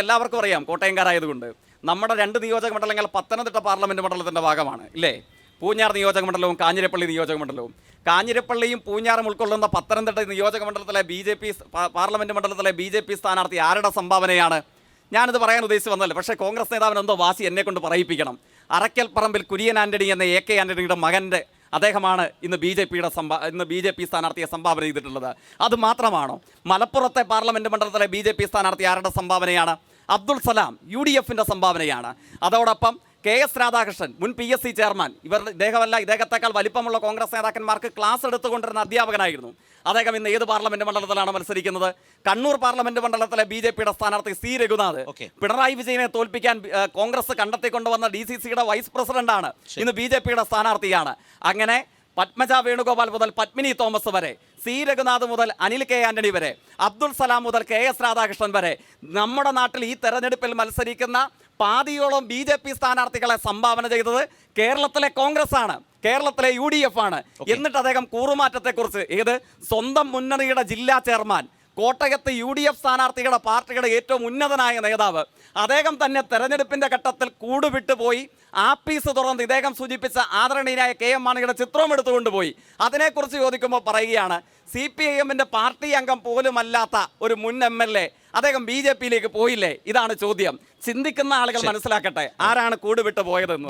നമുക്ക് എല്ലാവർക്കും അറിയാം കോട്ടയംകാരായതുകൊണ്ട്. നമ്മുടെ രണ്ട് നിയോജക മണ്ഡലങ്ങൾ പത്തനംതിട്ട പാർലമെന്റ് മണ്ഡലത്തിന്റെ ഭാഗമാണ് ഇല്ലേ? പൂഞ്ഞാർ നിയോജക മണ്ഡലവും കാഞ്ഞിരപ്പള്ളി നിയോജക മണ്ഡലവും. കാഞ്ഞിരപ്പള്ളിയും പൂഞ്ഞാറും ഉൾക്കൊള്ളുന്ന പത്തനംതിട്ട നിയോജക മണ്ഡലത്തിലെ ബി ജെ പി പാർലമെന്റ് മണ്ഡലത്തിലെ ബി ജെ പി സ്ഥാനാർത്ഥി ആരുടെ സംഭാവനയാണ്? ഞാനിത് പറയാൻ ഉദ്ദേശിച്ച് വന്നല്ല പക്ഷേ കോൺഗ്രസ് നേതാവിനെന്തോ വാസി എന്നെ കൊണ്ട് പറയിപ്പിക്കണം. അറക്കൽ പറമ്പിൽ കുര്യൻ ആന്റണി എന്ന എ കെ ആന്റണിയുടെ മകന്റെ അദ്ദേഹമാണ് ഇന്ന് ബി ജെ പിയുടെ സംഭാ ഇന്ന് ബി ജെ പി സ്ഥാനാർത്ഥിയെ സംഭാവന ചെയ്തിട്ടുള്ളത്. അത് മാത്രമാണോ? മലപ്പുറത്തെ പാർലമെന്റ് മണ്ഡലത്തിലെ ബി ജെ പി സ്ഥാനാർത്ഥി ആരുടെ സംഭാവനയാണ്? അബ്ദുൾ സലാം യു ഡി എഫിന്റെ സംഭാവനയാണ്. അതോടൊപ്പം കെ എസ് രാധാകൃഷ്ണൻ മുൻ പി എസ് സി ചെയർമാൻ. ഇവർ ഇദ്ദേഹമല്ല ഇദ്ദേഹത്തെക്കാൾ വലിപ്പമുള്ള കോൺഗ്രസ് നേതാക്കന്മാർക്ക് ക്ലാസ് എടുത്തുകൊണ്ടിരുന്ന അധ്യാപകനായിരുന്നു. അദ്ദേഹം ഇന്ന് ഏത് പാർലമെന്റ് മണ്ഡലത്തിലാണ് മത്സരിക്കുന്നത്? കണ്ണൂർ പാർലമെന്റ് മണ്ഡലത്തിലെ ബി ജെ പിയുടെ സ്ഥാനാർത്ഥി സി രഘുനാഥ്. പിണറായി വിജയനെ തോൽപ്പിക്കാൻ കോൺഗ്രസ് കണ്ടെത്തിക്കൊണ്ടുവന്ന ഡി സി സിയുടെ വൈസ് പ്രസിഡന്റാണ്. ഇന്ന് ബി ജെ പിയുടെ സ്ഥാനാർത്ഥിയാണ്. അങ്ങനെ പത്മജ വേണുഗോപാൽ മുതൽ പത്മിനി തോമസ് വരെ സി രഘുനാഥ് മുതൽ അനിൽ കെ ആന്റണി വരെ അബ്ദുൾ സലാം മുതൽ കെ എസ് രാധാകൃഷ്ണൻ വരെ നമ്മുടെ നാട്ടിൽ ഈ തെരഞ്ഞെടുപ്പിൽ മത്സരിക്കുന്ന പാതിയോളം ബി ജെ പി സ്ഥാനാർത്ഥികളെ സംഭാവന ചെയ്തത് കേരളത്തിലെ കോൺഗ്രസ് ആണ് കേരളത്തിലെ യു ഡി എഫ് ആണ് എന്നിട്ട് അദ്ദേഹം കൂറുമാറ്റത്തെക്കുറിച്ച് ഏത്? സ്വന്തം മുന്നണിയുടെ ജില്ലാ ചെയർമാൻ കോട്ടയത്ത് യു ഡി എഫ് സ്ഥാനാർത്ഥികളുടെ പാർട്ടിയുടെ ഏറ്റവും ഉന്നതനായ നേതാവ്. അദ്ദേഹം തന്നെ തെരഞ്ഞെടുപ്പിന്റെ ഘട്ടത്തിൽ കൂടുവിട്ട് പോയി. ആപ്പീസ് തുറന്ന് ഇദ്ദേഹം സൂചിപ്പിച്ച ആദരണീയനായ കെ എം മാണിയുടെ ചിത്രവും എടുത്തുകൊണ്ട് പോയി. അതിനെക്കുറിച്ച് ചോദിക്കുമ്പോൾ പറയുകയാണ് സി പി ഐ എമ്മിന്റെ പാർട്ടി അംഗം പോലുമല്ലാത്ത ഒരു മുൻ എം എൽ എ അദ്ദേഹം ബി ജെ പിയിലേക്ക് പോയില്ലേ? ഇതാണ് ചോദ്യം. ചിന്തിക്കുന്ന ആളുകൾ മനസ്സിലാക്കട്ടെ. ആരാണ് കൂടുവിട്ട് പോയതെന്ന്.